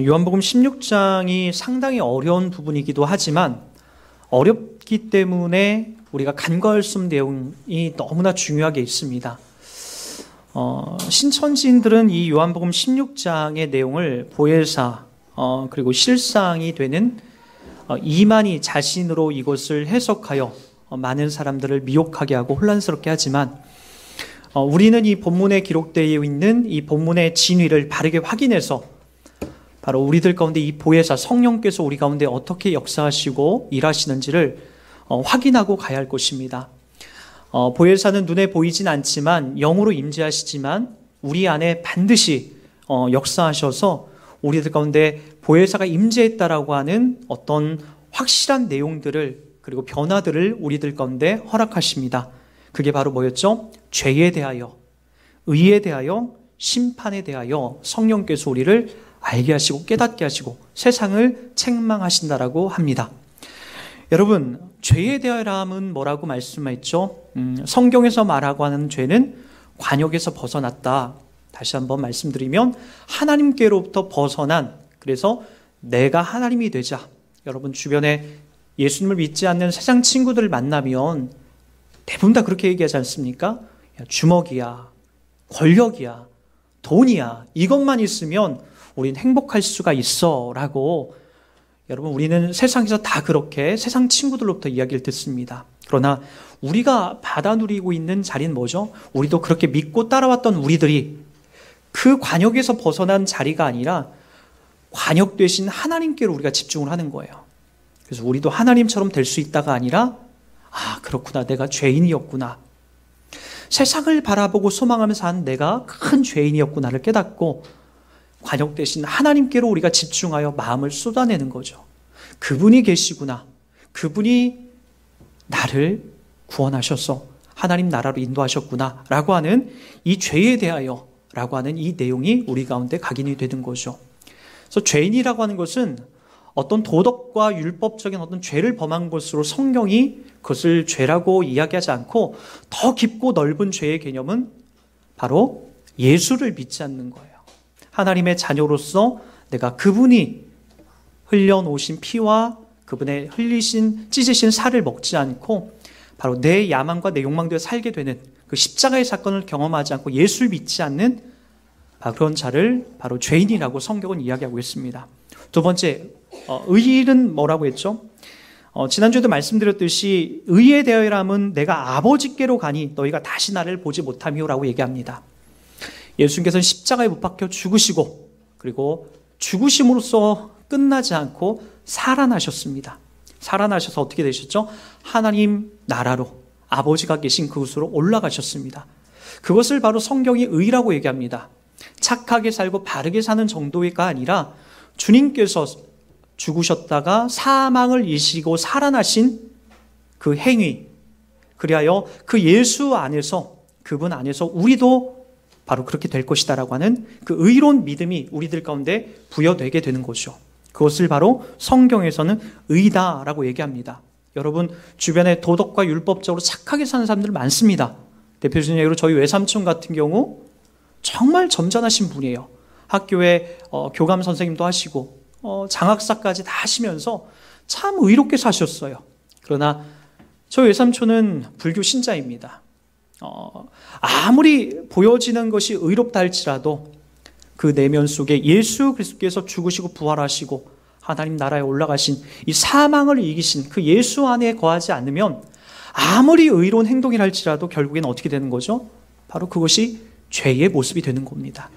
요한복음 16장이 상당히 어려운 부분이기도 하지만 어렵기 때문에 우리가 간과할 수 없는 내용이 너무나 중요하게 있습니다. 어, 신천지인들은 이 요한복음 16장의 내용을 보혜사 어, 그리고 실상이 되는 어, 이만희 자신으로 이것을 해석하여 어, 많은 사람들을 미혹하게 하고 혼란스럽게 하지만 어, 우리는 이 본문에 기록되어 있는 이 본문의 진위를 바르게 확인해서 바로 우리들 가운데 이 보혜사 성령께서 우리 가운데 어떻게 역사하시고 일하시는지를 어, 확인하고 가야 할 것입니다. 어, 보혜사는 눈에 보이진 않지만 영으로 임재하시지만 우리 안에 반드시 어, 역사하셔서 우리들 가운데 보혜사가 임재했다라고 하는 어떤 확실한 내용들을 그리고 변화들을 우리들 가운데 허락하십니다. 그게 바로 뭐였죠? 죄에 대하여, 의에 대하여, 심판에 대하여 성령께서 우리를 알게 하시고 깨닫게 하시고 세상을 책망하신다라고 합니다. 여러분, 죄에 대하여람은 뭐라고 말씀했죠? 음, 성경에서 말하고 하는 죄는 관역에서 벗어났다. 다시 한번 말씀드리면 하나님께로부터 벗어난 그래서 내가 하나님이 되자. 여러분 주변에 예수님을 믿지 않는 세상 친구들을 만나면 대부분 다 그렇게 얘기하지 않습니까? 주먹이야, 권력이야, 돈이야, 이것만 있으면 우린 행복할 수가 있어. 라고 여러분, 우리는 세상에서 다 그렇게 세상 친구들로부터 이야기를 듣습니다. 그러나 우리가 받아 누리고 있는 자리는 뭐죠? 우리도 그렇게 믿고 따라왔던 우리들이 그 관역에서 벗어난 자리가 아니라 관역 되신 하나님께로 우리가 집중을 하는 거예요. 그래서 우리도 하나님처럼 될 수 있다가 아니라 아, 그렇구나. 내가 죄인이었구나. 세상을 바라보고 소망하면서 한 내가 큰 죄인이었구나를 깨닫고 관역 대신 하나님께로 우리가 집중하여 마음을 쏟아내는 거죠. 그분이 계시구나. 그분이 나를 구원하셔서 하나님 나라로 인도하셨구나. 라고 하는 이 죄에 대하여 라고 하는 이 내용이 우리 가운데 각인이 되는 거죠. 그래서 죄인이라고 하는 것은 어떤 도덕과 율법적인 어떤 죄를 범한 것으로 성경이 그것을 죄라고 이야기하지 않고 더 깊고 넓은 죄의 개념은 바로 예수를 믿지 않는 거예요. 하나님의 자녀로서 내가 그분이 흘려놓으신 피와 그분의 흘리신 찢으신 살을 먹지 않고 바로 내 야망과 내 욕망대로 살게 되는 그 십자가의 사건을 경험하지 않고 예수를 믿지 않는 그런 자를 바로 죄인이라고 성경은 이야기하고 있습니다. 두 번째, 어, 의일은 뭐라고 했죠? 어, 지난주에도 말씀드렸듯이 의에 대하여람은 내가 아버지께로 가니 너희가 다시 나를 보지 못함이오라고 얘기합니다. 예수님께서는 십자가에 못 박혀 죽으시고 그리고 죽으심으로써 끝나지 않고 살아나셨습니다. 살아나셔서 어떻게 되셨죠? 하나님 나라로 아버지가 계신 그곳으로 올라가셨습니다. 그것을 바로 성경이 의라고 얘기합니다. 착하게 살고 바르게 사는 정도가 아니라 주님께서 죽으셨다가 사망을 이시고 살아나신 그 행위, 그리하여 그 예수 안에서, 그분 안에서 우리도 바로 그렇게 될 것이다라고 하는 그 의로운 믿음이 우리들 가운데 부여되게 되는 것이죠. 그것을 바로 성경에서는 의다라고 얘기합니다. 여러분, 주변에 도덕과 율법적으로 착하게 사는 사람들 많습니다. 대표적인 예로 저희 외삼촌 같은 경우 정말 점잖으신 분이에요. 학교에 어, 교감 선생님도 하시고 어, 장학사까지 다 하시면서 참 의롭게 사셨어요. 그러나 저희 외삼촌은 불교 신자입니다. 어, 아무리 보여지는 것이 의롭다 할지라도 그 내면 속에 예수 그리스도께서 죽으시고 부활하시고 하나님 나라에 올라가신 이 사망을 이기신 그 예수 안에 거하지 않으면 아무리 의로운 행동이라 할지라도 결국엔 어떻게 되는 거죠? 바로 그것이 죄의 모습이 되는 겁니다.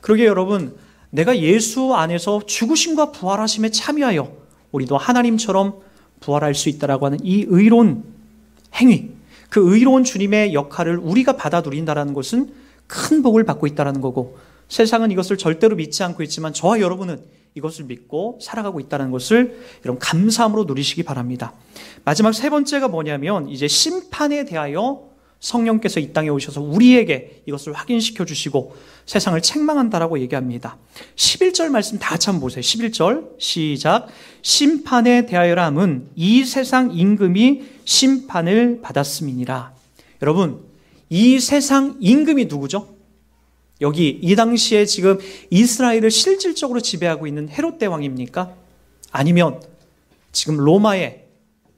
그러게 여러분, 내가 예수 안에서 죽으심과 부활하심에 참여하여 우리도 하나님처럼 부활할 수 있다라고 하는 이 의로운 행위, 그 의로운 주님의 역할을 우리가 받아들인다라는 것은 큰 복을 받고 있다라는 거고 세상은 이것을 절대로 믿지 않고 있지만 저와 여러분은 이것을 믿고 살아가고 있다는 것을 여러분 감사함으로 누리시기 바랍니다. 마지막 세 번째가 뭐냐면 이제 심판에 대하여 성령께서 이 땅에 오셔서 우리에게 이것을 확인시켜 주시고 세상을 책망한다라고 얘기합니다. 11절 말씀 다참 보세요. 11절 시작. 심판에 대하여람은 이 세상 임금이 심판을 받았음이니라. 여러분, 이 세상 임금이 누구죠? 여기 이 당시에 지금 이스라엘을 실질적으로 지배하고 있는 헤롯 대왕입니까? 아니면 지금 로마에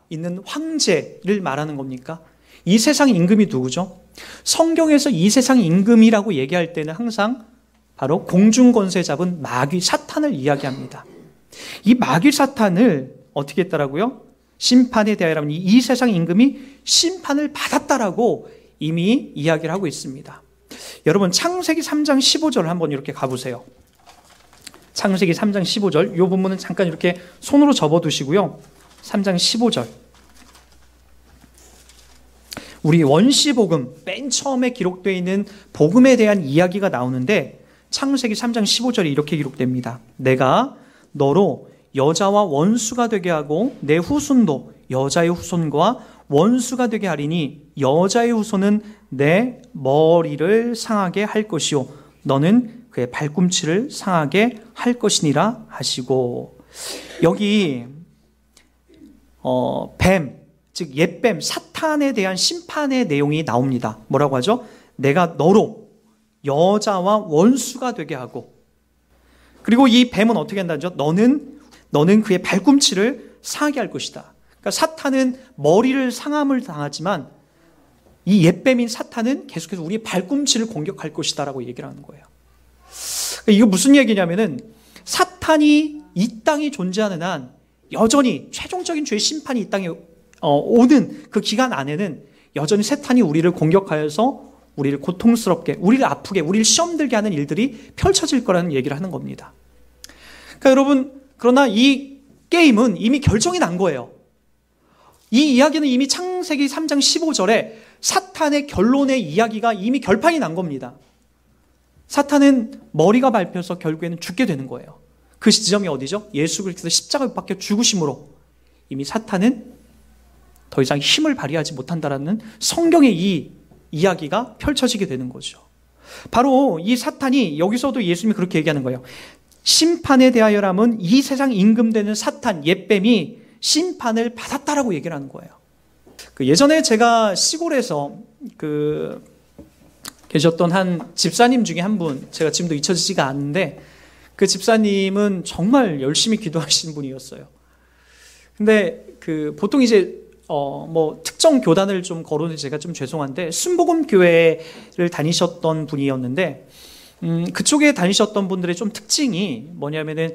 있는 황제를 말하는 겁니까? 이 세상 임금이 누구죠? 성경에서 이 세상 임금이라고 얘기할 때는 항상 바로 공중 권세 잡은 마귀 사탄을 이야기합니다. 이 마귀 사탄을 어떻게 했다라고요? 심판에 대하여라면 이 세상 임금이 심판을 받았다라고 이미 이야기를 하고 있습니다. 여러분 창세기 3장 15절 한번 이렇게 가보세요. 창세기 3장 15절 이 부분은 잠깐 이렇게 손으로 접어두시고요. 3장 15절 우리 원시 복음 맨 처음에 기록되어 있는 복음에 대한 이야기가 나오는데 창세기 3장 15절에 이렇게 기록됩니다. 내가 너로 여자와 원수가 되게 하고 내 후손도 여자의 후손과 원수가 되게 하리니 여자의 후손은 내 머리를 상하게 할 것이요. 너는 그의 발꿈치를 상하게 할 것이니라 하시고. 여기 어, 뱀, 즉 옛뱀, 사탄에 대한 심판의 내용이 나옵니다. 뭐라고 하죠? 내가 너로 여자와 원수가 되게 하고 그리고 이 뱀은 어떻게 한다죠? 너는 너는 그의 발꿈치를 상하게 할 것이다. 그러니까 사탄은 머리를 상함을 당하지만 이 옛뱀인 사탄은 계속해서 우리 발꿈치를 공격할 것이다라고 얘기를 하는 거예요. 그러니까 이거 무슨 얘기냐면은 사탄이 이 땅이 존재하는 한 여전히 최종적인 죄의 심판이 이 땅에 어, 오는 그 기간 안에는 여전히 사탄이 우리를 공격하여서 우리를 고통스럽게, 우리를 아프게, 우리를 시험 들게 하는 일들이 펼쳐질 거라는 얘기를 하는 겁니다. 그러니까 여러분, 그러나 이 게임은 이미 결정이 난 거예요. 이 이야기는 이미 창세기 3장 15절에 사탄의 결론의 이야기가 이미 결판이 난 겁니다. 사탄은 머리가 밟혀서 결국에는 죽게 되는 거예요. 그 지점이 어디죠? 예수 그리스도 십자가에 박혀 죽으심으로 이미 사탄은 더 이상 힘을 발휘하지 못한다라는 성경의 이 이야기가 펼쳐지게 되는 거죠. 바로 이 사탄이 여기서도 예수님이 그렇게 얘기하는 거예요. 심판에 대하여라면 이 세상 임금되는 사탄, 옛뱀이 심판을 받았다라고 얘기를 하는 거예요. 그 예전에 제가 시골에서 그 계셨던 한 집사님 중에 한 분, 제가 지금도 잊혀지지가 않는데 그 집사님은 정말 열심히 기도하시는 분이었어요. 근데 그 보통 이제 어 뭐 특정 교단을 좀 거론해 제가 좀 죄송한데 순복음 교회를 다니셨던 분이었는데 음 그쪽에 다니셨던 분들의 좀 특징이 뭐냐면은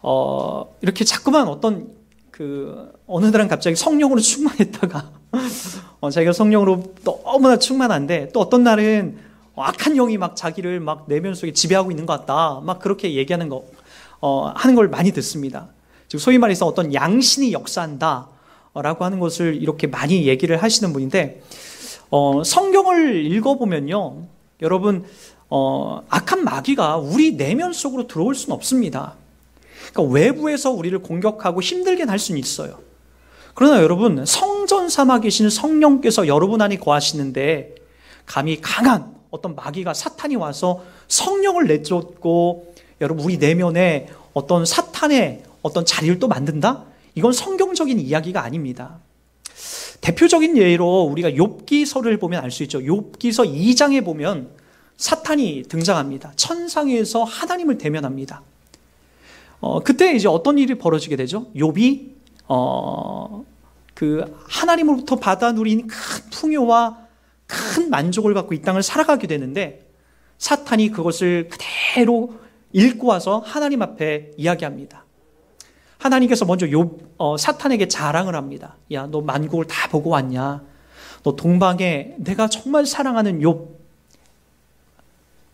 어 이렇게 자꾸만 어떤 그 어느 날은 갑자기 성령으로 충만했다가 어 자기가 성령으로 너무나 충만한데 또 어떤 날은 악한 영이 막 자기를 막 내면 속에 지배하고 있는 것 같다. 막 그렇게 얘기하는 거, 어, 하는 걸 많이 듣습니다. 즉, 소위 말해서 어떤 양신이 역사한다. 라고 하는 것을 이렇게 많이 얘기를 하시는 분인데, 어, 성경을 읽어보면요. 여러분, 어, 악한 마귀가 우리 내면 속으로 들어올 수는 없습니다. 그러니까 외부에서 우리를 공격하고 힘들게 할 수는 있어요. 그러나 여러분, 성전 삼아 계신 성령께서 여러분 안에 거하시는데, 감히 강한 어떤 마귀가 사탄이 와서 성령을 내쫓고 여러분 우리 내면에 어떤 사탄의 어떤 자리를 또 만든다? 이건 성경적인 이야기가 아닙니다. 대표적인 예로 우리가 욥기서를 보면 알 수 있죠. 욥기서 2장에 보면 사탄이 등장합니다. 천상에서 하나님을 대면합니다. 어, 그때 이제 어떤 일이 벌어지게 되죠? 욥이 어, 그 하나님으로부터 받아 누린 큰 풍요와 큰 만족을 갖고 이 땅을 살아가게 되는데 사탄이 그것을 그대로 읽고 와서 하나님 앞에 이야기합니다. 하나님께서 먼저 요, 어, 사탄에게 자랑을 합니다. 야, 너 만국을 다 보고 왔냐? 너 동방에 내가 정말 사랑하는 욥,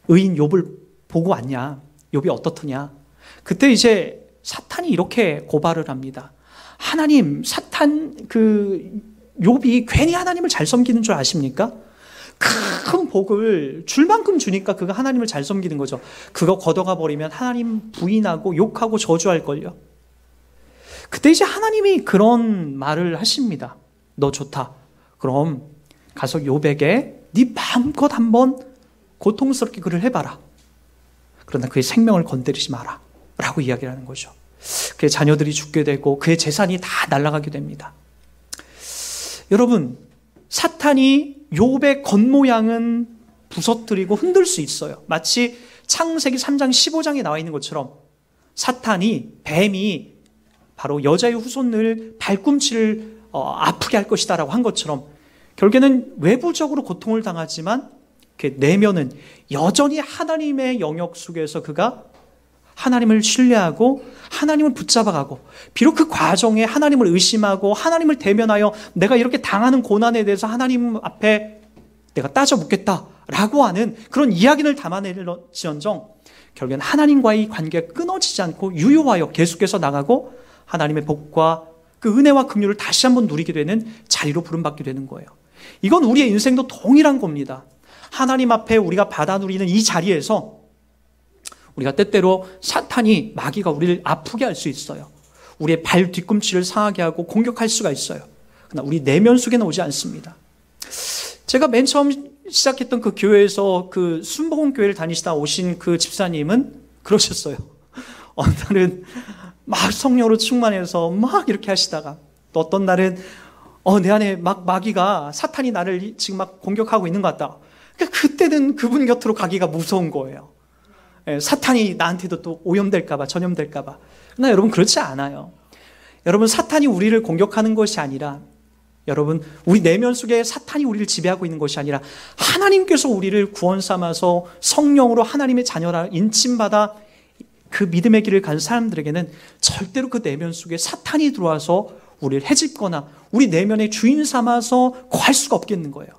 의인 욥을 보고 왔냐? 욥이 어떻더냐? 그때 이제 사탄이 이렇게 고발을 합니다. 하나님, 사탄 그 욥이 괜히 하나님을 잘 섬기는 줄 아십니까? 큰 복을 줄 만큼 주니까 그가 하나님을 잘 섬기는 거죠. 그거 걷어가 버리면 하나님 부인하고 욕하고 저주할 걸요. 그때 이제 하나님이 그런 말을 하십니다. 너 좋다. 그럼 가서 요백에 네 마음껏 한번 고통스럽게 그를 해봐라. 그러나 그의 생명을 건드리지 마라. 라고 이야기를 하는 거죠. 그의 자녀들이 죽게 되고 그의 재산이 다 날아가게 됩니다. 여러분, 사탄이 욥의 겉모양은 부서뜨리고 흔들 수 있어요. 마치 창세기 3장 15장에 나와 있는 것처럼 사탄이 뱀이 바로 여자의 후손을 발꿈치를 어, 아프게 할 것이다라고 한 것처럼 결국에는 외부적으로 고통을 당하지만 그 내면은 여전히 하나님의 영역 속에서 그가 하나님을 신뢰하고 하나님을 붙잡아가고 비록 그 과정에 하나님을 의심하고 하나님을 대면하여 내가 이렇게 당하는 고난에 대해서 하나님 앞에 내가 따져 묻겠다라고 하는 그런 이야기를 담아낼지언정 결국엔 하나님과의 관계가 끊어지지 않고 유효하여 계속해서 나가고 하나님의 복과 그 은혜와 긍휼을 다시 한번 누리게 되는 자리로 부름받게 되는 거예요. 이건 우리의 인생도 동일한 겁니다. 하나님 앞에 우리가 받아 누리는 이 자리에서 우리가 때때로 사탄이 마귀가 우리를 아프게 할 수 있어요. 우리의 발 뒤꿈치를 상하게 하고 공격할 수가 있어요. 그러나 우리 내면 속에는 오지 않습니다. 제가 맨 처음 시작했던 그 교회에서 그 순복음 교회를 다니시다 오신 그 집사님은 그러셨어요. 어느 날은 막 성령으로 충만해서 막 이렇게 하시다가 또 어떤 날은 어, 내 안에 막 마귀가 사탄이 나를 지금 막 공격하고 있는 것 같다. 그러니까 그때는 그분 곁으로 가기가 무서운 거예요. 예, 사탄이 나한테도 또 오염될까봐, 전염될까봐. 그러나 여러분 그렇지 않아요. 여러분 사탄이 우리를 공격하는 것이 아니라 여러분 우리 내면 속에 사탄이 우리를 지배하고 있는 것이 아니라 하나님께서 우리를 구원 삼아서 성령으로 하나님의 자녀라 인침받아 그 믿음의 길을 간 사람들에게는 절대로 그 내면 속에 사탄이 들어와서 우리를 해집거나 우리 내면의 주인 삼아서 거할 수가 없겠는 거예요.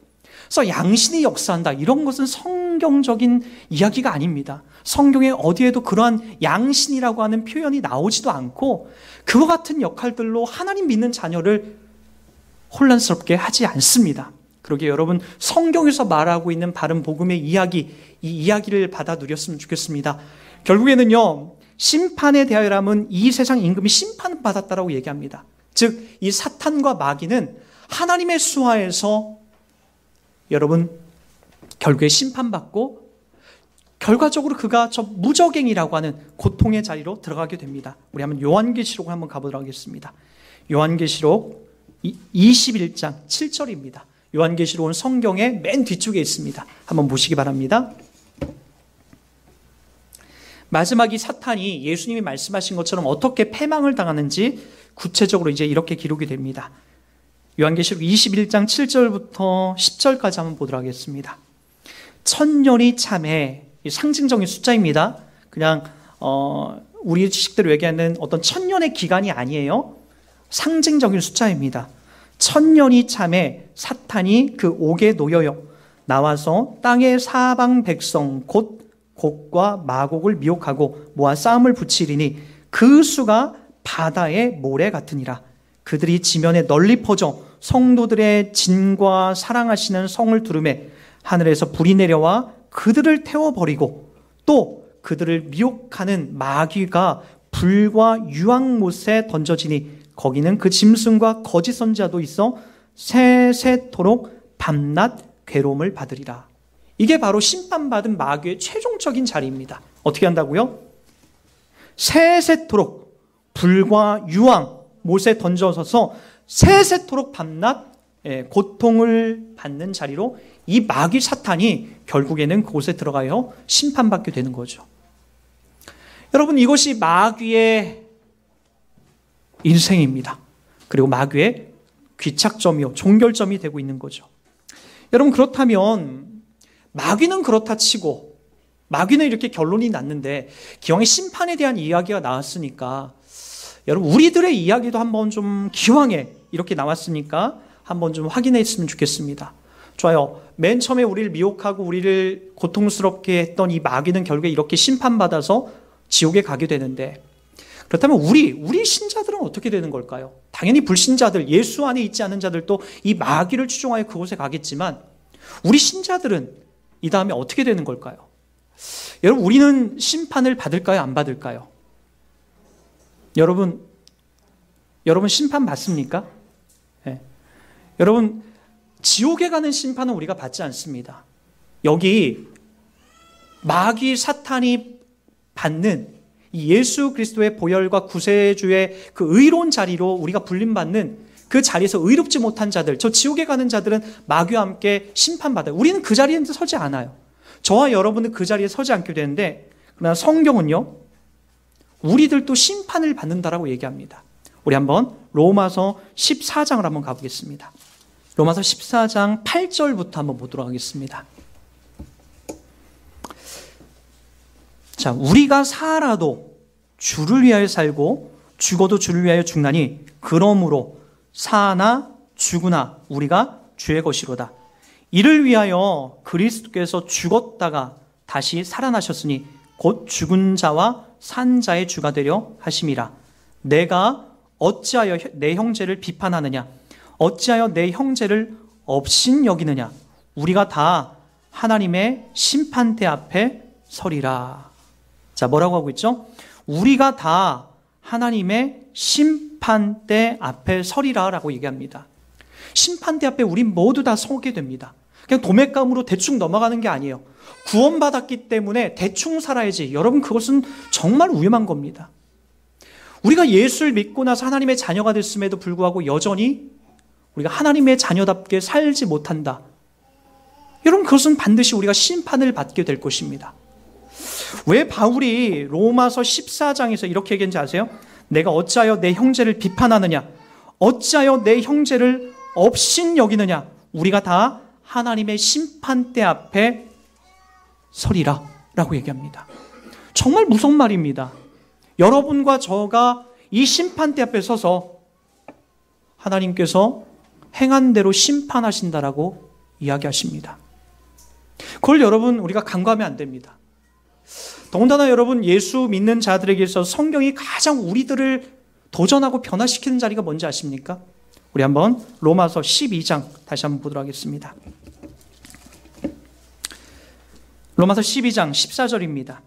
그래서 양신이 역사한다. 이런 것은 성경적인 이야기가 아닙니다. 성경에 어디에도 그러한 양신이라고 하는 표현이 나오지도 않고 그와 같은 역할들로 하나님 믿는 자녀를 혼란스럽게 하지 않습니다. 그러게 여러분 성경에서 말하고 있는 바른 복음의 이야기, 이 이야기를 받아 누렸으면 좋겠습니다. 결국에는요, 심판에 대하여라면 이 세상 임금이 심판을 받았다라고 얘기합니다. 즉, 이 사탄과 마귀는 하나님의 수하에서 여러분 결국에 심판받고 결과적으로 그가 저 무적행이라고 하는 고통의 자리로 들어가게 됩니다. 우리 한번 요한계시록 한번 가보도록 하겠습니다. 요한계시록 21장 7절입니다. 요한계시록은 성경의 맨 뒤쪽에 있습니다. 한번 보시기 바랍니다. 마지막이 사탄이 예수님이 말씀하신 것처럼 어떻게 패망을 당하는지 구체적으로 이제 이렇게 기록이 됩니다. 요한계시록 21장 7절부터 10절까지 한번 보도록 하겠습니다. 천년이 참에 상징적인 숫자입니다. 그냥 어, 우리 지식대로 얘기하는 어떤 천년의 기간이 아니에요. 상징적인 숫자입니다. 천년이 참에 사탄이 그 옥에 놓여요. 나와서 땅의 사방 백성 곧 곡과 마곡을 미혹하고 모아 싸움을 붙이리니 그 수가 바다의 모래 같으니라. 그들이 지면에 널리 퍼져 성도들의 진과 사랑하시는 성을 두름에 하늘에서 불이 내려와 그들을 태워버리고 또 그들을 미혹하는 마귀가 불과 유황못에 던져지니 거기는 그 짐승과 거짓 선자도 있어 세세토록 밤낮 괴로움을 받으리라. 이게 바로 심판받은 마귀의 최종적인 자리입니다. 어떻게 한다고요? 세세토록 불과 유황 못에 던져서서 세세토록 밤낮 예, 고통을 받는 자리로 이 마귀 사탄이 결국에는 그곳에 들어가요 심판받게 되는 거죠. 여러분 이것이 마귀의 인생입니다. 그리고 마귀의 귀착점이요 종결점이 되고 있는 거죠. 여러분 그렇다면 마귀는 그렇다 치고 마귀는 이렇게 결론이 났는데 기왕에 심판에 대한 이야기가 나왔으니까 여러분 우리들의 이야기도 한번 좀 기왕에 이렇게 나왔으니까 한번 좀 확인했으면 좋겠습니다. 좋아요. 맨 처음에 우리를 미혹하고 우리를 고통스럽게 했던 이 마귀는 결국에 이렇게 심판받아서 지옥에 가게 되는데 그렇다면 우리 우리 신자들은 어떻게 되는 걸까요? 당연히 불신자들 예수 안에 있지 않은 자들도 이 마귀를 추종하여 그곳에 가겠지만 우리 신자들은 이 다음에 어떻게 되는 걸까요? 여러분 우리는 심판을 받을까요? 안 받을까요? 여러분 여러분 심판 받습니까? 네. 여러분 지옥에 가는 심판은 우리가 받지 않습니다. 여기 마귀 사탄이 받는 예수 그리스도의 보혈과 구세주의 그 의로운 자리로 우리가 불림받는 그 자리에서 의롭지 못한 자들, 저 지옥에 가는 자들은 마귀와 함께 심판받아요. 우리는 그 자리에 서지 않아요. 저와 여러분은 그 자리에 서지 않게 되는데 그러나 성경은요. 우리들도 심판을 받는다라고 얘기합니다. 우리 한번 로마서 14장을 한번 가보겠습니다. 로마서 14장 8절부터 한번 보도록 하겠습니다. 자, 우리가 살아도 주를 위하여 살고 죽어도 주를 위하여 죽나니 그러므로 사나 죽으나 우리가 주의 것이로다. 이를 위하여 그리스도께서 죽었다가 다시 살아나셨으니 곧 죽은 자와 산 자의 주가 되려 하심이라. 내가 어찌하여 내 형제를 비판하느냐? 어찌하여 내 형제를 업신 여기느냐? 우리가 다 하나님의 심판대 앞에 서리라. 자, 뭐라고 하고 있죠? 우리가 다 하나님의 심판 대 앞에 서리라라고 얘기합니다. 심판대 앞에 우리 모두 다 서게 됩니다. 그냥 도매감으로 대충 넘어가는 게 아니에요. 구원받았기 때문에 대충 살아야지. 여러분, 그것은 정말 위험한 겁니다. 우리가 예수를 믿고 나서 하나님의 자녀가 됐음에도 불구하고 여전히 우리가 하나님의 자녀답게 살지 못한다. 여러분, 그것은 반드시 우리가 심판을 받게 될 것입니다. 왜 바울이 로마서 14장에서 이렇게 얘기했는지 아세요? 내가 어찌하여 내 형제를 비판하느냐? 어찌하여 내 형제를 업신 여기느냐? 우리가 다 하나님의 심판대 앞에 서리라 라고 얘기합니다. 정말 무서운 말입니다. 여러분과 저가 이 심판대 앞에 서서 하나님께서 행한 대로 심판하신다라고 이야기하십니다. 그걸 여러분 우리가 간과하면 안 됩니다. 더군다나 여러분 예수 믿는 자들에게 있어 성경이 가장 우리들을 도전하고 변화시키는 자리가 뭔지 아십니까? 우리 한번 로마서 12장 다시 한번 보도록 하겠습니다. 로마서 12장 14절입니다.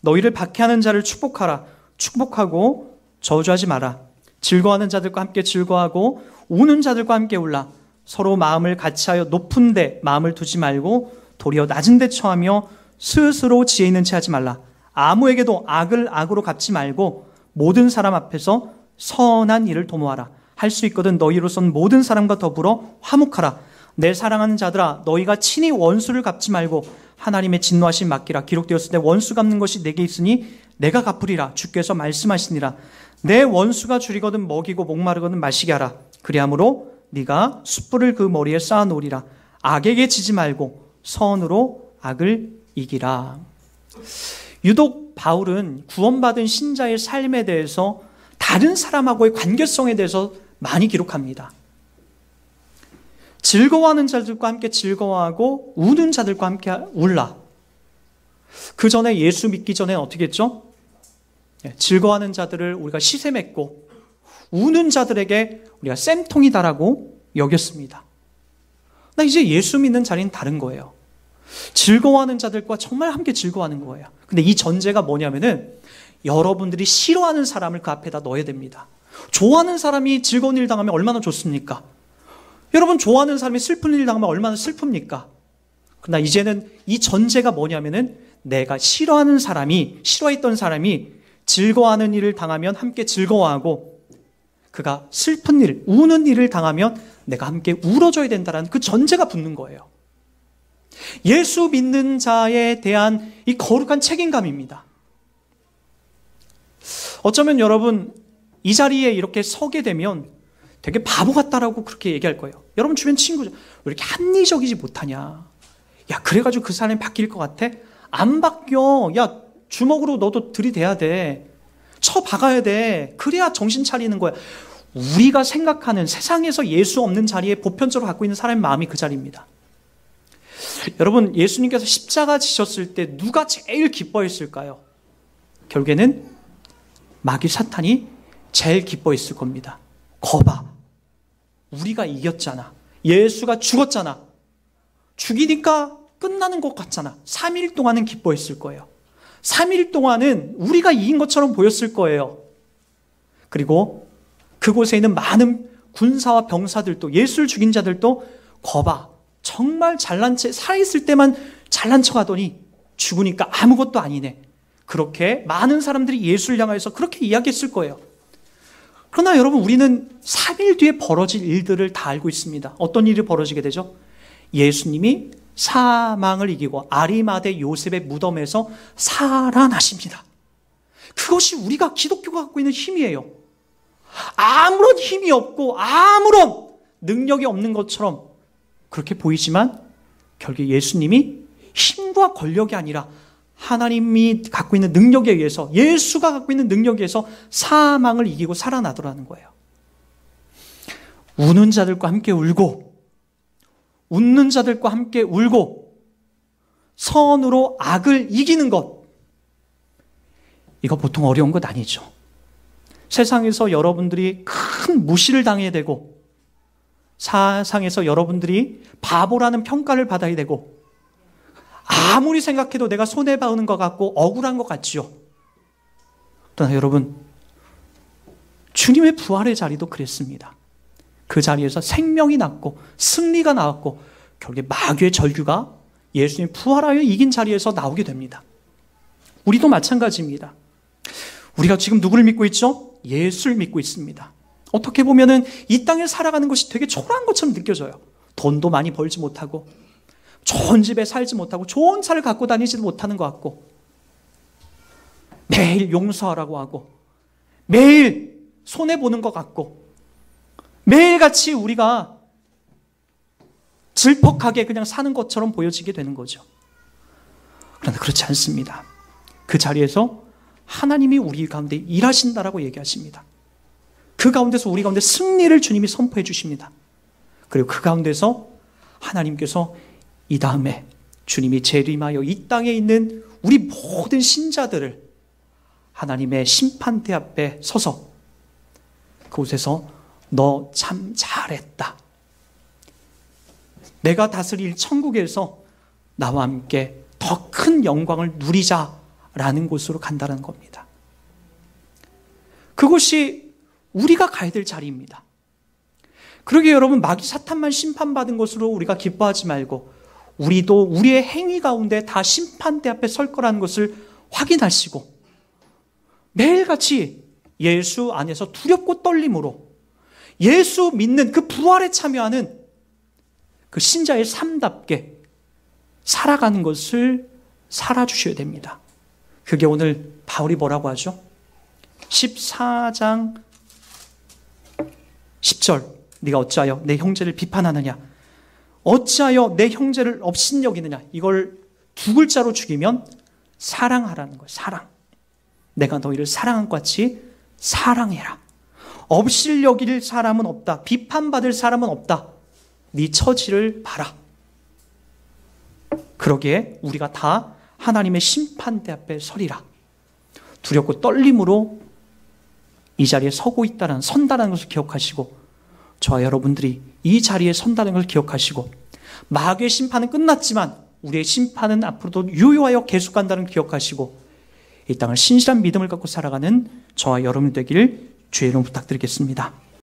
너희를 박해하는 자를 축복하라. 축복하고 저주하지 마라. 즐거워하는 자들과 함께 즐거워하고 우는 자들과 함께 울라. 서로 마음을 같이하여 높은 데 마음을 두지 말고 도리어 낮은 데 처하며 스스로 지혜 있는 채 하지 말라. 아무에게도 악을 악으로 갚지 말고 모든 사람 앞에서 선한 일을 도모하라. 할 수 있거든 너희로선 모든 사람과 더불어 화목하라. 내 사랑하는 자들아 너희가 친히 원수를 갚지 말고 하나님의 진노하심 맡기라. 기록되었을 때 원수 갚는 것이 내게 있으니 내가 갚으리라. 주께서 말씀하시니라. 내 원수가 줄이거든 먹이고 목마르거든 마시게 하라. 그리함으로 네가 숯불을 그 머리에 쌓아 놓으리라. 악에게 지지 말고 선으로 악을 이기라 유독 바울은 구원받은 신자의 삶에 대해서 다른 사람하고의 관계성에 대해서 많이 기록합니다 즐거워하는 자들과 함께 즐거워하고 우는 자들과 함께 울라. 그 전에 예수 믿기 전에 어떻게 했죠? 예, 즐거워하는 자들을 우리가 시샘했고 우는 자들에게 우리가 쌤통이다라고 여겼습니다. 나 이제 예수 믿는 자리는 다른 거예요. 즐거워하는 자들과 정말 함께 즐거워하는 거예요. 근데 이 전제가 뭐냐면은 여러분들이 싫어하는 사람을 그 앞에다 넣어야 됩니다. 좋아하는 사람이 즐거운 일 당하면 얼마나 좋습니까? 여러분 좋아하는 사람이 슬픈 일 당하면 얼마나 슬픕니까? 그러나 이제는 이 전제가 뭐냐면은 내가 싫어하는 사람이 싫어했던 사람이 즐거워하는 일을 당하면 함께 즐거워하고 그가 슬픈 일, 우는 일을 당하면 내가 함께 울어줘야 된다는 그 전제가 붙는 거예요. 예수 믿는 자에 대한 이 거룩한 책임감입니다. 어쩌면 여러분 이 자리에 이렇게 서게 되면 되게 바보 같다라고 그렇게 얘기할 거예요. 여러분 주변 친구죠. 왜 이렇게 합리적이지 못하냐. 야, 그래가지고 그 사람이 바뀔 것 같아? 안 바뀌어. 야, 주먹으로 너도 들이대야 돼. 쳐 박아야 돼. 그래야 정신 차리는 거야. 우리가 생각하는 세상에서 예수 없는 자리에 보편적으로 갖고 있는 사람의 마음이 그 자리입니다. 여러분, 예수님께서 십자가 지셨을 때 누가 제일 기뻐했을까요? 결국에는 마귀 사탄이 제일 기뻐했을 겁니다. 거봐. 우리가 이겼잖아. 예수가 죽었잖아. 죽이니까 끝나는 것 같잖아. 3일 동안은 기뻐했을 거예요. 3일 동안은 우리가 이긴 것처럼 보였을 거예요. 그리고 그곳에 있는 많은 군사와 병사들도 예수를 죽인 자들도 거봐. 정말 잘난 채 살아있을 때만 잘난 척 하더니 죽으니까 아무것도 아니네. 그렇게 많은 사람들이 예수를 향해서 그렇게 이야기했을 거예요. 그러나 여러분 우리는 3일 뒤에 벌어질 일들을 다 알고 있습니다. 어떤 일이 벌어지게 되죠? 예수님이 사망을 이기고 아리마대 요셉의 무덤에서 살아나십니다. 그것이 우리가 기독교가 갖고 있는 힘이에요. 아무런 힘이 없고 아무런 능력이 없는 것처럼 그렇게 보이지만 결국 예수님이 힘과 권력이 아니라 하나님이 갖고 있는 능력에 의해서 예수가 갖고 있는 능력에 의해서 사망을 이기고 살아나더라는 거예요. 우는 자들과 함께 울고 웃는 자들과 함께 울고 선으로 악을 이기는 것 이거 보통 어려운 것 아니죠. 세상에서 여러분들이 큰 무시를 당해야 되고 사상에서 여러분들이 바보라는 평가를 받아야 되고 아무리 생각해도 내가 손해받는 것 같고 억울한 것 같지요. 그러나 여러분, 주님의 부활의 자리도 그랬습니다. 그 자리에서 생명이 났고 승리가 나왔고 결국에 마귀의 절규가 예수님 부활하여 이긴 자리에서 나오게 됩니다. 우리도 마찬가지입니다. 우리가 지금 누구를 믿고 있죠? 예수를 믿고 있습니다. 어떻게 보면은 이 땅에 살아가는 것이 되게 초라한 것처럼 느껴져요. 돈도 많이 벌지 못하고 좋은 집에 살지 못하고 좋은 차를 갖고 다니지도 못하는 것 같고 매일 용서하라고 하고 매일 손해 보는 것 같고 매일같이 우리가 질퍽하게 그냥 사는 것처럼 보여지게 되는 거죠. 그런데 그렇지 않습니다. 그 자리에서 하나님이 우리 가운데 일하신다라고 얘기하십니다. 그 가운데서 우리 가운데 승리를 주님이 선포해 주십니다. 그리고 그 가운데서 하나님께서 이 다음에 주님이 재림하여 이 땅에 있는 우리 모든 신자들을 하나님의 심판대 앞에 서서 그곳에서 너 참 잘했다. 내가 다스릴 천국에서 나와 함께 더 큰 영광을 누리자라는 곳으로 간다는 겁니다. 그것이 우리가 가야 될 자리입니다. 그러게 여러분 마귀 사탄만 심판받은 것으로 우리가 기뻐하지 말고 우리도 우리의 행위 가운데 다 심판대 앞에 설 거라는 것을 확인하시고 매일같이 예수 안에서 두렵고 떨림으로 예수 믿는 그 부활에 참여하는 그 신자의 삶답게 살아가는 것을 살아주셔야 됩니다. 그게 오늘 바울이 뭐라고 하죠? 14장 10절 네가 어찌하여 내 형제를 비판하느냐 어찌하여 내 형제를 업신여기느냐 이걸 두 글자로 죽이면 사랑하라는 거예요. 사랑. 내가 너희를 사랑한 것 같이 사랑해라. 업실 여길 사람은 없다. 비판받을 사람은 없다. 네 처지를 봐라. 그러기에 우리가 다 하나님의 심판대 앞에 서리라. 두렵고 떨림으로 이 자리에 서고 있다는 선다는 것을 기억하시고 저와 여러분들이 이 자리에 선다는 걸 기억하시고 마귀의 심판은 끝났지만 우리의 심판은 앞으로도 유효하여 계속 간다는 기억하시고 이 땅을 신실한 믿음을 갖고 살아가는 저와 여러분 되기를 주의 이름 부탁드리겠습니다.